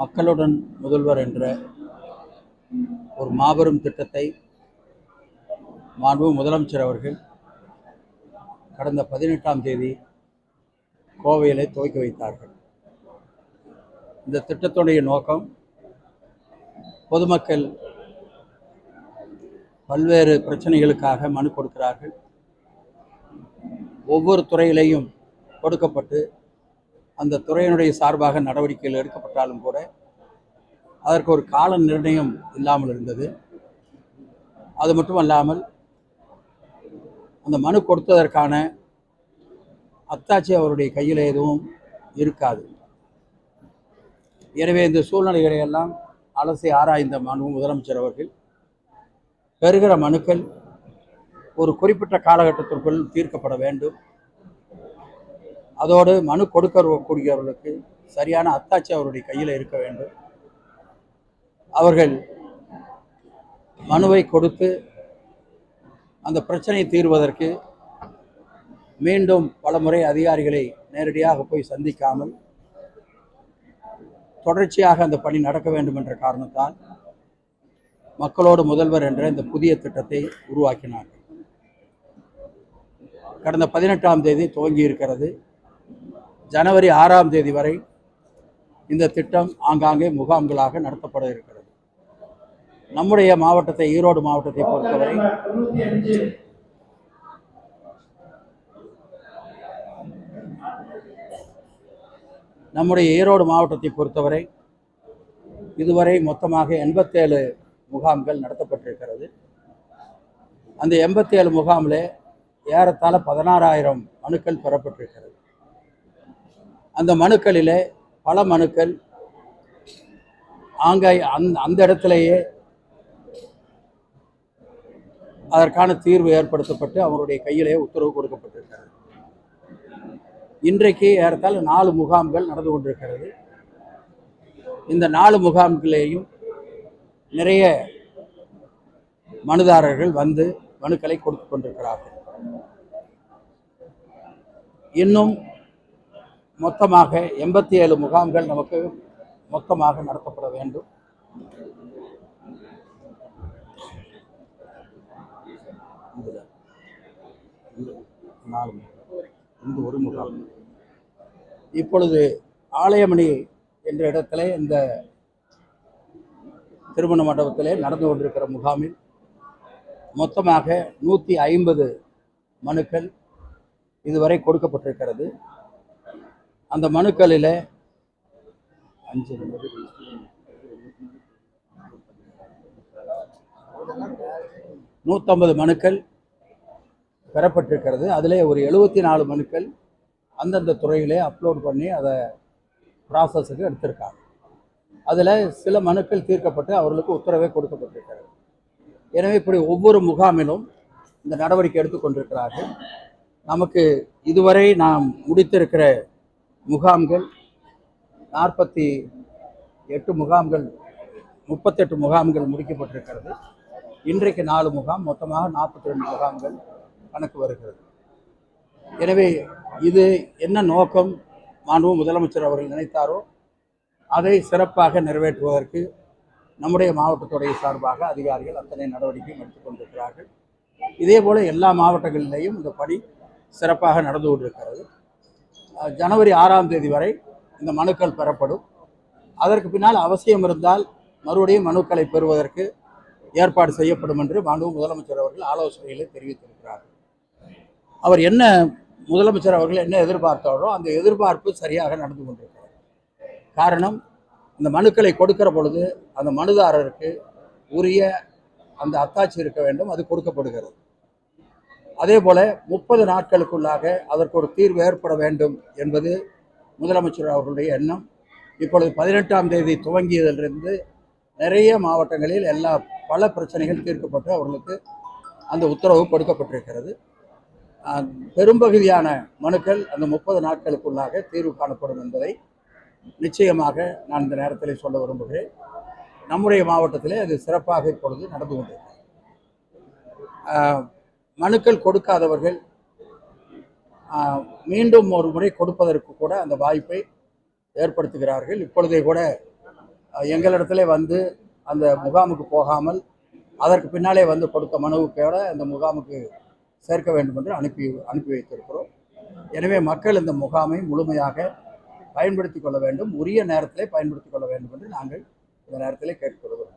மக்களுடன் முதல்வர் என்ற ஒரு மாபெரும் திட்டத்தை மாண்பு முதலமைச்சர் அவர்கள் கடந்த பதினெட்டாம் தேதி கோவையிலே துவக்கி வைத்தார்கள். இந்த திட்டத்துடைய நோக்கம் பொதுமக்கள் பல்வேறு பிரச்சனைகளுக்காக மனு கொடுக்கிறார்கள். ஒவ்வொரு துறையிலையும் கொடுக்கப்பட்டு அந்த துறையினுடைய சார்பாக நடவடிக்கைகள் எடுக்கப்பட்டாலும் கூட அதற்கு ஒரு கால நிர்ணயம் இல்லாமல் இருந்தது. அது மட்டும் அல்லாமல் அந்த மனு கொடுத்ததற்கான அத்தாட்சி அவருடைய கையில் எதுவும் இருக்காது. எனவே இந்த சூழ்நிலைகளை எல்லாம் அலசி ஆராய்ந்த மனு முதலமைச்சர் அவர்கள் பெறுகிற மனுக்கள் ஒரு குறிப்பிட்ட காலகட்டத்திற்குள் தீர்க்கப்பட வேண்டும். அதோடு மனு கொடுக்கக்கூடியவர்களுக்கு சரியான அத்தாட்சி அவருடைய கையில் இருக்க வேண்டும். அவர்கள் மனுவை கொடுத்து அந்த பிரச்சனையை தீர்வதற்கு மீண்டும் பலமுறை அதிகாரிகளை நேரடியாக போய் சந்திக்காமல் தொடர்ச்சியாக அந்த பணி நடக்க வேண்டும் என்ற காரணத்தால் மக்களோடு முதல்வர் என்ற இந்த புதிய திட்டத்தை உருவாக்கினார் கடந்த பதினெட்டாம் தேதி துவங்கி இருக்கிறது. ஜனவரி ஆறாம் தேதி வரை இந்த திட்டம் ஆங்காங்கே முகாம்களாக நடத்தப்பட இருக்கிறது. நம்முடைய மாவட்டத்தை ஈரோடு மாவட்டத்தை பொறுத்தவரை நம்முடைய ஈரோடு மாவட்டத்தை பொறுத்தவரை இதுவரை மொத்தமாக எண்பத்தேழு முகாம்கள் நடத்தப்பட்டிருக்கிறது. அந்த எண்பத்தேழு முகாமில் ஏறத்தாழ பதினாறாயிரம் மனுக்கள் பெறப்பட்டிருக்கிறது. அந்த மனுக்களிலே பல மனுக்கள் ஆங்காய் அந் அந்த இடத்துலையே அதற்கான தீர்வு ஏற்படுத்தப்பட்டு அவருடைய கையிலேயே உத்தரவு கொடுக்கப்பட்டிருக்கிறது. இன்றைக்கு ஏறத்தாழ நாலு முகாம்கள் நடந்து கொண்டிருக்கிறது. இந்த நாலு முகாம்களேயும் நிறைய மனுதாரர்கள் வந்து மனுக்களை கொடுத்து கொண்டிருக்கிறார்கள். இன்னும் மொத்தமாக எண்பத்தி ஏழு முகாம்கள் நமக்கு மொத்தமாக நடத்தப்பட வேண்டும். இந்த நாலு இந்த ஒரு முகாம் இப்பொழுது ஆலயமணி என்ற இடத்துல இந்த திருமண மண்டபத்திலே நடந்து கொண்டிருக்கிற முகாமில் மொத்தமாக நூற்றி ஐம்பது மனுக்கள் இதுவரை கொடுக்கப்பட்டிருக்கிறது. அந்த மனுக்களில் அஞ்சு நூற்றம்பது மனுக்கள் பெறப்பட்டிருக்கிறது. அதிலே ஒரு எழுபத்தி நாலு மனுக்கள் அந்தந்த துறையிலே அப்லோட் பண்ணி அதை ப்ராசஸுக்கு எடுத்திருக்காங்க. அதில் சில மனுக்கள் தீர்க்கப்பட்டு அவர்களுக்கு உத்தரவே கொடுக்கப்பட்டிருக்கிறது. எனவே இப்படி ஒவ்வொரு முகாமிலும் இந்த நடவடிக்கை எடுத்துக்கொண்டிருக்கிறார்கள் நமக்கு இதுவரை நாம் முடித்திருக்கிற முகாம்கள் நாற்பத்தி எட்டு முகாம்கள் முப்பத்தெட்டு முகாம்கள் முடிக்கப்பட்டிருக்கிறது. இன்றைக்கு நாலு முகாம் மொத்தமாக நாற்பத்தி ரெண்டு முகாம்கள் கணக்கு வருகிறது. எனவே இது என்ன நோக்கம்? மாண்பு முதலமைச்சர் அவர்கள் நினைத்தாரோ? அதை சிறப்பாக நிறைவேற்றுவதற்கு நம்முடைய மாவட்டத்துடைய சார்பாக அதிகாரிகள் அத்தனை நடவடிக்கையும் எடுத்துக்கொண்டிருக்கிறார்கள். இதே போல் எல்லா மாவட்டங்களிலேயும் இந்த பணி சிறப்பாக நடந்து கொண்டிருக்கிறது. ஜனவரி ஆறாம் தேதி வரை இந்த மனுக்கள் பெறப்படும். அதற்கு பின்னால் அவசியம் இருந்தால் மறுபடியும் மனுக்களை பெறுவதற்கு ஏற்பாடு செய்யப்படும் என்று மாண்பு முதலமைச்சர் அவர்கள் ஆலோசனைகளை தெரிவித்திருக்கிறார். அவர் என்ன முதலமைச்சர் அவர்கள் என்ன எதிர்பார்த்தாரோ அந்த எதிர்பார்ப்பு சரியாக நடந்து கொண்டிருக்கிறது. காரணம் இந்த மனுக்களை கொடுக்கிற பொழுது அந்த மனுதாரருக்கு உரிய அந்த அத்தாட்சி இருக்க வேண்டும் அது கொடுக்கப்படுகிறது. அதே போல முப்பது நாட்களுக்குள்ளாக அதற்கு ஒரு தீர்வு ஏற்பட வேண்டும் என்பது முதலமைச்சர் அவர்களுடைய எண்ணம். இப்பொழுது பதினெட்டாம் தேதி துவங்கியதிலிருந்து நிறைய மாவட்டங்களில் எல்லா பல பிரச்சனைகள் தீர்க்கப்பட்டு அவர்களுக்கு அந்த உத்தரவு கொடுக்கப்பட்டிருக்கிறது. பெரும்பகுதியான மனுக்கள் அந்த முப்பது நாட்களுக்குள்ளாக தீர்வு காணப்படும் என்பதை நிச்சயமாக நான் இந்த நேரத்தில் சொல்ல விரும்புகிறேன். நம்முடைய மாவட்டத்திலே அது சிறப்பாக இப்பொழுது நடந்து கொண்டிருக்கிறது. மனுக்கள் கொடுக்காதவர்கள் மீண்டும் ஒரு முறை கொடுப்பதற்கு கூட அந்த வாய்ப்பை ஏற்படுத்துகிறார்கள். இப்பொழுதே கூட அஹ், எங்களிடத்திலே வந்து அந்த முகாமுக்கு போகாமல் அதற்கு பின்னாலே வந்து கொடுத்த மனுவுக்கோட அந்த முகாமுக்கு சேர்க்க வேண்டும் என்று அனுப்பி அனுப்பி வைத்திருக்கிறோம். எனவே மக்கள் இந்த முகாமை முழுமையாக பயன்படுத்திக் கொள்ள வேண்டும். உரிய நேரத்திலே பயன்படுத்திக் கொள்ள வேண்டும் என்று நாங்கள் இந்த நேரத்திலே கேட்டுக்கொள்கிறோம்.